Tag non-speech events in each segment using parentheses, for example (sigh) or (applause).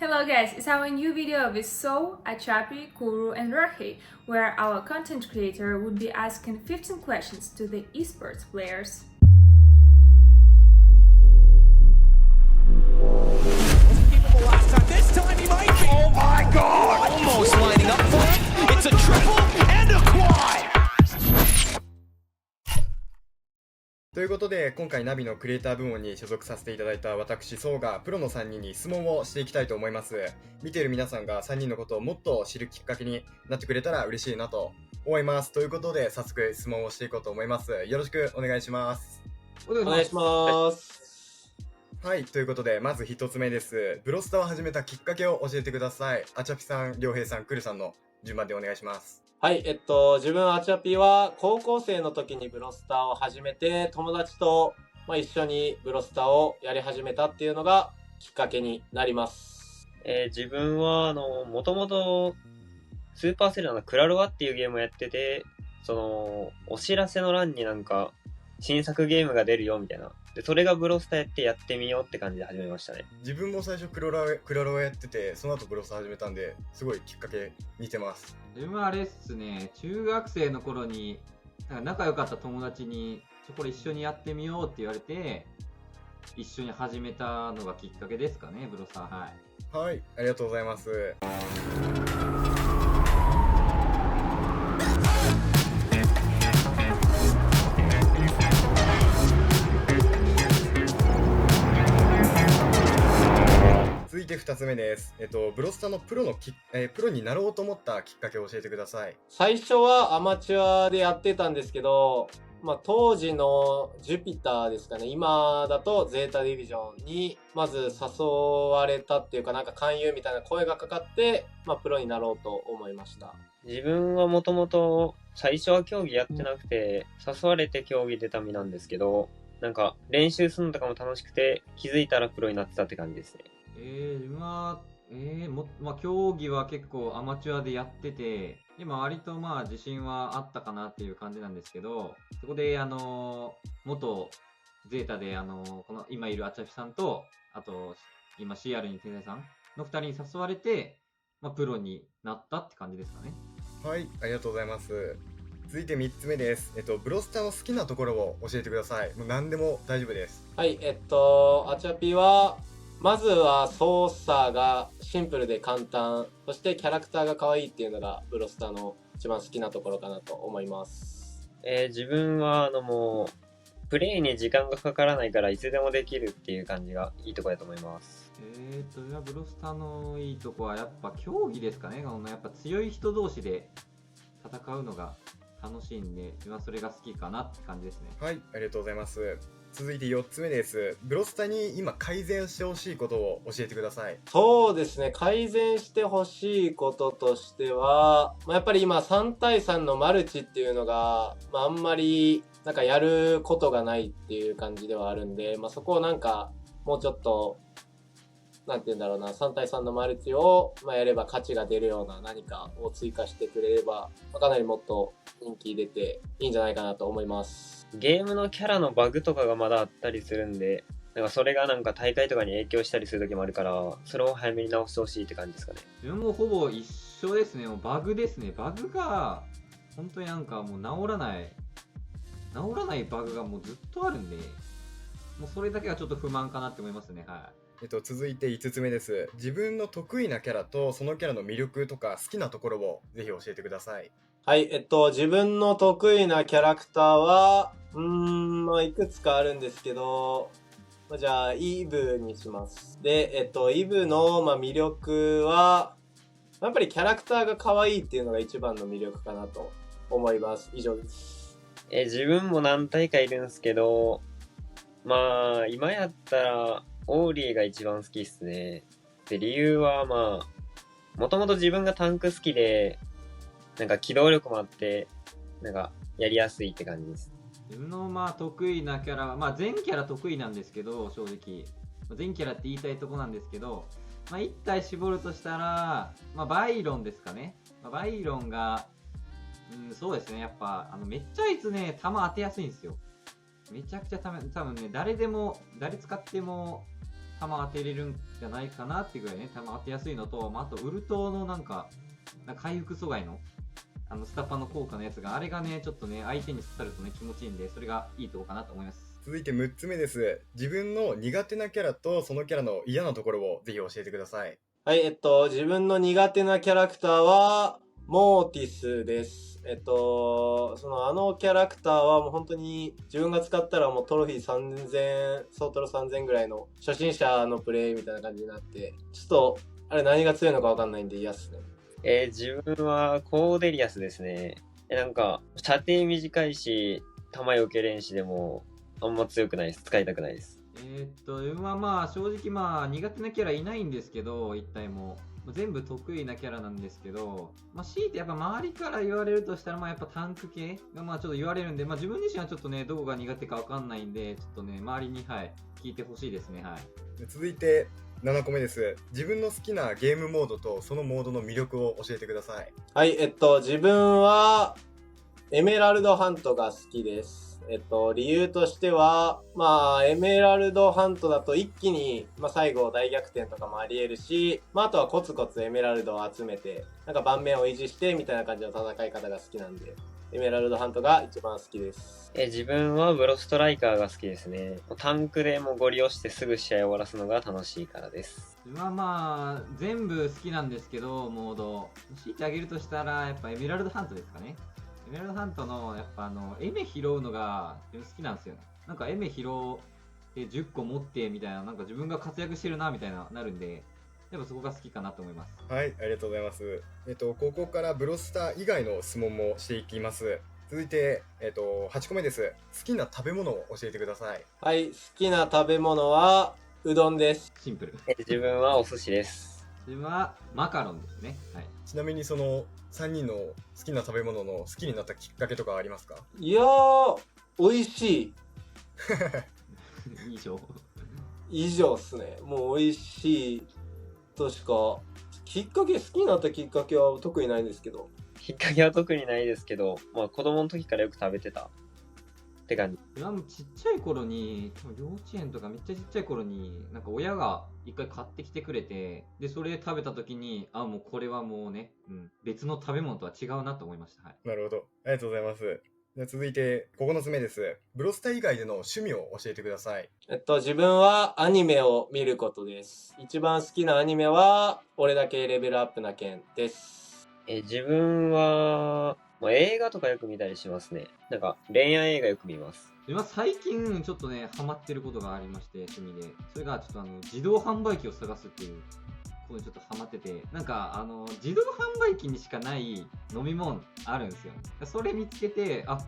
Hello guys, it's our new video with So, Achapi, Kuru and Rahi, where our content creator would be asking 15 questions to the esports players. ことで今回ナビのクリエイター部門に所属させていただいた私ソウがプロの3人に質問をしていきたいと思います。見ている皆さんが3人のことをもっと知るきっかけになってくれたら嬉しいなと思います。ということで早速質問をしていこうと思います。よろしくお願いします。お願いします。はいということでまず1つ目です。ブロスターを始めたきっかけを教えてください。あちゃぴさんりょうへいさんくるさんの順番でお願いしますはい、えっと、自分、アチャピは、高校生の時にブロスターを始めて、友達と、まあ、一緒にブロスターをやり始めたっていうのが、きっかけになります。えー自分は、あの、もともと、スーパーセルのクラロワっていうゲームをやってて、その、お知らせの欄になんか、新作ゲームが出るよみたいな。で、それがブロスターやってやってみようって感じで始めましたね。自分も最初クロラクラロワやっててその後ブロスター始めたんですごいきっかけ似てます自分はあれっすね、中学生の頃に、なんか仲良かった友達に、ちょ、これ一緒にやってみようって言われて、一緒に始めたのがきっかけですかね、ブロさん。はい。はいありがとうございます続いて2つ目です。えっと、ブロスタのプロのき、えープロになろうと思ったきっかけを教えてください。最初はアマチュアでやってたんですけど、まあ、当時のジュピターですかね、今だとゼータディビジョンにまず誘われたっていうか、なんか勧誘みたいな声がかかって、まあ、プロになろうと思いました。自分はもともと、最初は競技やってなくて、誘われて競技出た身なんですけど、なんか、練習するのとかも楽しくて、気づいたらプロになってたって感じですね。えー、自分は、えー、も、まあ、競技は結構アマチュアでやってて、でも割とまあ自信はあったかなっていう感じなんですけど、そこであのー元ゼータであのーこの今いるアチャピさんと、あと今 CR に天才さんの二人に誘われて、まあプロになったって感じですかね。はい、ありがとうございます。続いて3つ目です。えっと、ブロスタの好きなところを教えてください。もう何でも大丈夫です。はい、えっと、アチャピは、まずは操作がシンプルで簡単、そしてキャラクターが可愛いっていうのがブロスターの一番好きなところかなと思います。えー自分は、あのもう、プレイに時間がかからないからいつでもできるっていう感じがいいところだと思います。えーと、じゃあブロスターのいいとこはやっぱ競技ですかね。このやっぱ強い人同士で戦うのが楽しいんで、自分はそれが好きかなって感じですね。はい、ありがとうございます。続いて4つ目です。ブロスタに今改善してほしいことを教えてください。そうですね、改善してほしいこととしては、まあ、やっぱり今3対3のマルチっていうのが、まあ、あんまりなんかやることがないっていう感じではあるんで、まあ、そこをなんかもうちょっと、なんて言うんだろうな、3対3のマルチを、まあ、やれば価値が出るような何かを追加してくれれば、まあかなりもっと人気出ていいんじゃないかなと思います。ゲームのキャラのバグとかがまだあったりするんで、なんかそれがなんか大会とかに影響したりする時もあるから、それを早めに直してほしいって感じですかね。自分もほぼ一緒ですね。もうバグですね。バグが、本当になんかもう治らない、治らないバグがもうずっとあるんで、もうそれだけはちょっと不満かなって思いますね。はい。えっと、続いて5つ目です。自分の得意なキャラとそのキャラの魅力とか好きなところをぜひ教えてください。はい、えっと、自分の得意なキャラクターは、うーん、まあ、いくつかあるんですけど、まあ、じゃあ、イブにします。で、えっと、イブの、まあ、魅力は、やっぱりキャラクターが可愛いっていうのが一番の魅力かなと思います。以上です。え自分も何大会いるんですけど、まあ、今やったら、オーリーが一番好きっすね。で、理由はまあ、もともと自分がタンク好きで、なんか機動力もあって、なんか、やりやすいって感じです。自分のまあ得意なキャラ、まあ全キャラ得意なんですけど、正直。全キャラって言いたいとこなんですけど、まあ一体絞るとしたら、まあバイロンですかね。まあ、バイロンが、うん、そうですね。やっぱ、あの、めっちゃいつね、弾当てやすいんですよ。めちゃくちゃため多分ね、誰でも、誰使っても弾当てれるんじゃないかなってぐらいね、弾当てやすいのと、まあ、あとウルトのなんか、なんか回復阻害の、あの、スタパの効果のやつが、あれがね、ちょっとね、相手に刺さるとね、気持ちいいんで、それがいいとこかなと思います。続いて6つ目です。自分の苦手なキャラとそのキャラの嫌なところをぜひ教えてください。はい、えっと、自分の苦手なキャラクターは、モーティスです。えっと、そのあのキャラクターはもう本当に自分が使ったらもうトロフィー3000、ソートロ3000ぐらいの初心者のプレイみたいな感じになって、ちょっと、あれ何が強いのかわかんないんで嫌っすね。えー自分はコーデリアスですね。えなんか、射程短いし、弾よけれんしでも、あんま強くないです。使いたくないです。えーっと、自分はまあ、正直まあ、苦手なキャラいないんですけど、一体も。全部得意なキャラなんですけど、まあ、強いてやっぱ周りから言われるとしたら、まあやっぱタンク系がまあちょっと言われるんで、まあ自分自身はちょっとね、どこが苦手かわかんないんで、ちょっとね、周りに、はい、聞いてほしいですね、はい。で続いて7個目です。自分の好きなゲームモードとそのモードの魅力を教えてください。はい、えっと、自分は、エメラルドハントが好きです。えっと、理由としては、まあ、エメラルドハントだと一気に、まあ、最後大逆転とかもあり得るし、まあ、あとはコツコツエメラルドを集めて、なんか盤面を維持して、みたいな感じの戦い方が好きなんで、エメラルドハントが一番好きです。えー自分はブロストライカーが好きですね。タンクでもうゴリ押してすぐ試合終わらすのが楽しいからです。自分はまあ、全部好きなんですけど、モード。強いてあげるとしたら、やっぱエメラルドハントですかね。エメラルドハントの、やっぱあの、エメ拾うのが自分好きなんですよね。なんかエメ拾って10個持ってみたいな、なんか自分が活躍してるなみたいな、なるんで、やっぱそこが好きかなと思います。はい、ありがとうございます。えっと、ここからブロスター以外の質問もしていきます。続いて、えっと、8個目です。好きな食べ物を教えてください。はい、好きな食べ物は、うどんです。シンプル。えー自分はお寿司です。自分はマカロンですね。はい。ちなみにその3人の好きな食べ物の好きになったきっかけとかありますか？いやー、美味しい。(laughs) 以上。以上っすね。もう美味しいとしか、きっかけ、好きになったきっかけは特にないんですけど。きっかけは特にないですけど、まあ子供の時からよく食べてたって感じ。もうちっちゃい頃に、幼稚園とかめっちゃちっちゃい頃に、なんか親が一回買ってきてくれて、で、それ食べた時に、あ、もうこれはもうね、うん、別の食べ物とは違うなと思いました。はい。なるほど。ありがとうございます。では続いて、9つ目です。ブロスター以外での趣味を教えてください。えっと、自分はアニメを見ることです。一番好きなアニメは、俺だけレベルアップな件です。えー自分は、まあ、映画とかよく見たりしますね。なんか恋愛映画よく見ます。自分は最近ちょっとね、ハマってることがありまして、趣味で。それがちょっとあの、自動販売機を探すっていう、ことにちょっとハマってて、なんかあの、自動販売機にしかない飲み物あるんですよ。それ見つけて、あ、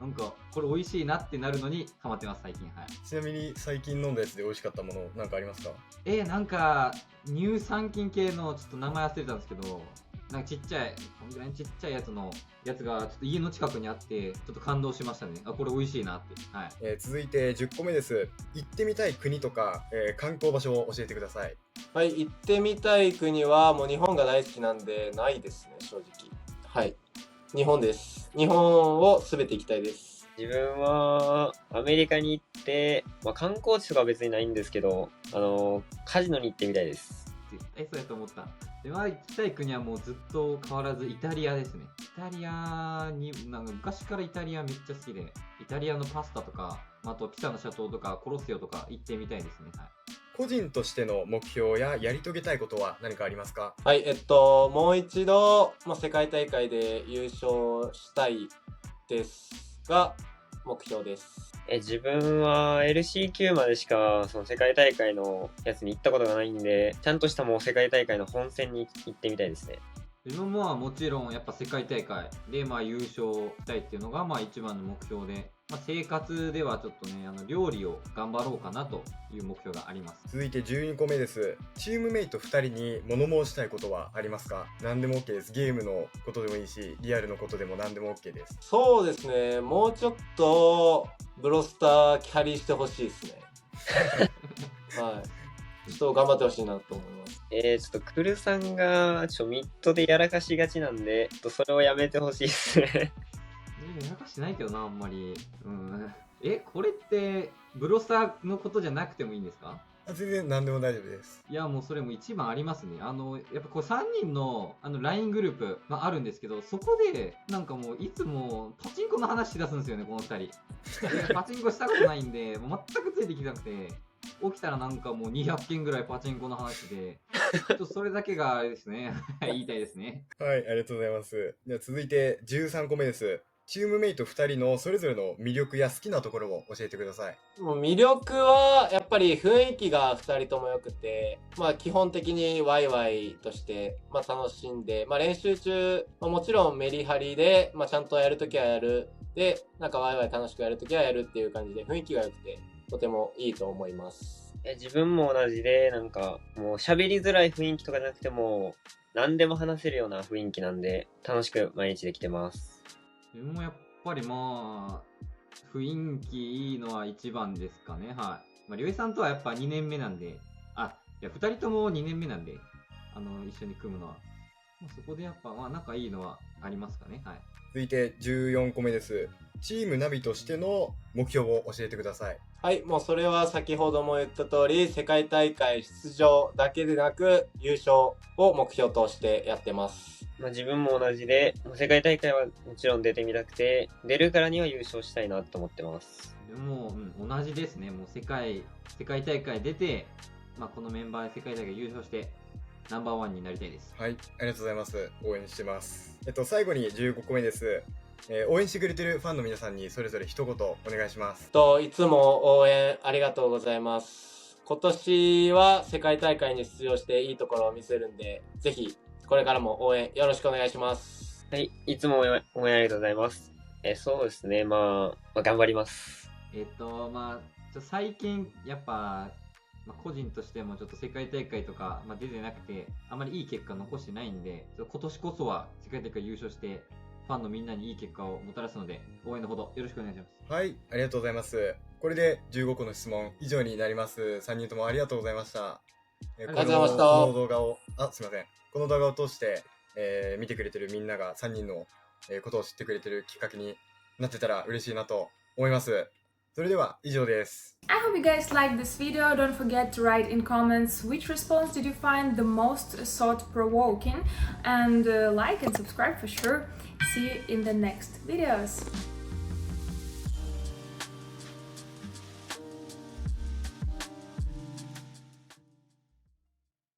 なんかこれ美味しいなってなるのにハマってます、最近。はい。ちなみに最近飲んだやつで美味しかったものなんかありますか？えー、なんか、乳酸菌系のちょっと名前忘れたんですけど、なんかちっちゃい、こんぐらいのちっちゃいやつのやつがちょっと家の近くにあって、ちょっと感動しましたね。あ、これ美味しいなって。はい。えー続いて10個目です。行ってみたい国とか、えー観光場所を教えてください。はい、行ってみたい国は、もう日本が大好きなんで、ないですね、正直。はい。日本です。日本を全て行きたいです。自分はアメリカに行って、まあ、観光地とかは別にないんですけど、あのカジノに行ってみたいです。絶対そうやと思った。では行きたい国はもうずっと変わらずイタリアですね。イタリアに、なんか昔からイタリアめっちゃ好きで、イタリアのパスタとか、あとピサのシャトーとかコロッセオとか行ってみたいですね。はい。個人としての目標ややり遂げたいことは何かありますか？はい、えっと、もう一度、まあ、世界大会で優勝したいですが、目標です。え自分は LCQ までしかその世界大会のやつに行ったことがないんで、ちゃんとしたもう世界大会の本戦に行ってみたいですね。自分もまあもちろんやっぱ世界大会でまあ優勝したいっていうのがまあ一番の目標で、まあ、生活ではちょっとねあの料理を頑張ろうかなという目標があります続いて12個目です。チームメイト2人に物申したいことはありますか？何でも OK です。ゲームのことでもいいし、リアルのことでも何でも OK です。そうですね、もうちょっと、ブロスターキャリーしてほしいですね。(laughs) はい。ちょっと頑張ってほしいなと思います。えー、ちょっとクルさんがちょミッドでやらかしがちなんで、ちょっとそれをやめてほしいですね。えやらかしてないけどなあんまりうんえこれってブロスターのことじゃなくてもいいんですか？あ全然何でも大丈夫です。いや、もうそれも一番ありますね。あの、やっぱこう3人のあの LINE グループ、まあ、あるんですけど、そこで、なんかもういつもパチンコの話し出すんですよね、この2人。で (laughs) パチンコしたことないんで、もう全くついてきてなくて、起きたらなんかもう200件ぐらいパチンコの話で、ちょっとそれだけがあれですね、(laughs) 言いたいですね。はい、ありがとうございます。では続いて13個目です。チームメイト2人のそれぞれの魅力や好きなところを教えてください。もう魅力はやっぱり雰囲気が2人とも良くて、まあ基本的にワイワイとして、まあ楽しんで、まあ練習中、まあ、もちろんメリハリで、まあちゃんとやるときはやる。で、なんかワイワイ楽しくやるときはやるっていう感じで雰囲気が良くて、とてもいいと思います。え自分も同じで、なんか、もう喋りづらい雰囲気とかじゃなくても、何でも話せるような雰囲気なんで、楽しく毎日できてます。自分もやっぱりまあ、雰囲気いいのは一番ですかね、はい。まあ、りょういさんとはやっぱ2年目なんで、あ、いや、2人とも2年目なんで、あの、一緒に組むのは。まあ、そこでやっぱ、まあ、仲いいのはありますかね、はい。続いて14個目です。チームナビとしての目標を教えてください。はい、もうそれは先ほども言った通り、世界大会出場だけでなく、優勝を目標としてやってます。まあ、自分も同じで、もう世界大会はもちろん出てみたくて、出るからには優勝したいなと思ってます。でも、うん、同じですね。もう世界、世界大会出て、まあ、このメンバーで世界大会優勝して、ナンバーワンになりたいです。はい、ありがとうございます。応援してます。えっと、最後に15個目です。えー応援してくれてるファンの皆さんにそれぞれ一言お願いします。と、いつも応援ありがとうございます。今年は世界大会に出場していいところを見せるんで、ぜひ、これからも応援よろしくお願いします。はい、いつも応援応援ありがとうございます。えそうですね、まあ、まあ、頑張ります。えっと、まあ、最近、やっぱ、まあ、個人としてもちょっと世界大会とか、まあ、出てなくて、あまりいい結果残してないんで、今年こそは世界大会優勝して、ファンのみんなにいい結果をもたらすので、応援のほどよろしくお願いします。はい、ありがとうございます。これで15個の質問以上になります。3人ともありがとうございました。えーありがとうございましたこの動画を、あ、すいません。この動画を通して、えー見てくれてるみんなが3人の、えーことを知ってくれてるきっかけになってたら嬉しいなと思います。それでは以上です。 I hope you guys liked this video. Don't forget to write in comments which response did you find the most thought provoking and uh, like and subscribe for sure. See you in the next videos.